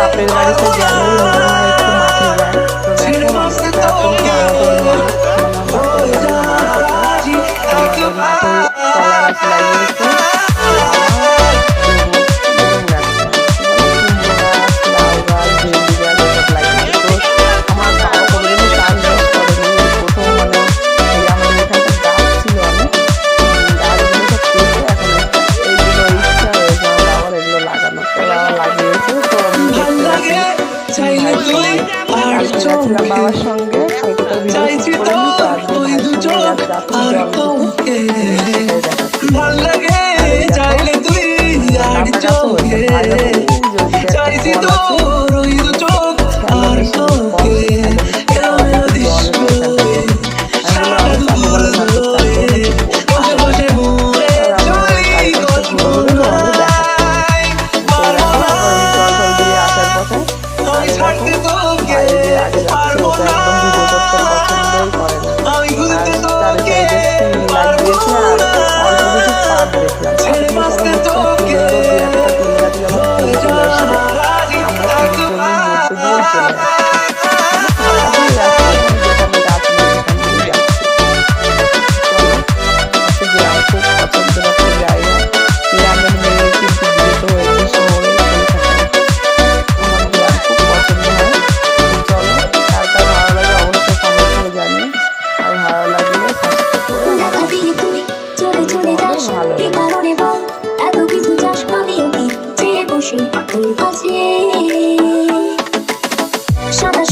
বাপের বাড়িতে গেলে একটু মাঠে যায় তো দেখো মাঠে লাগিয়েছে গেছিলাম বাবার সঙ্গে সেগুলো ভিডিও করে নিই লাগে চাইলে তুই আর চোখে চাইছি তোর চলে যাস কি সাদা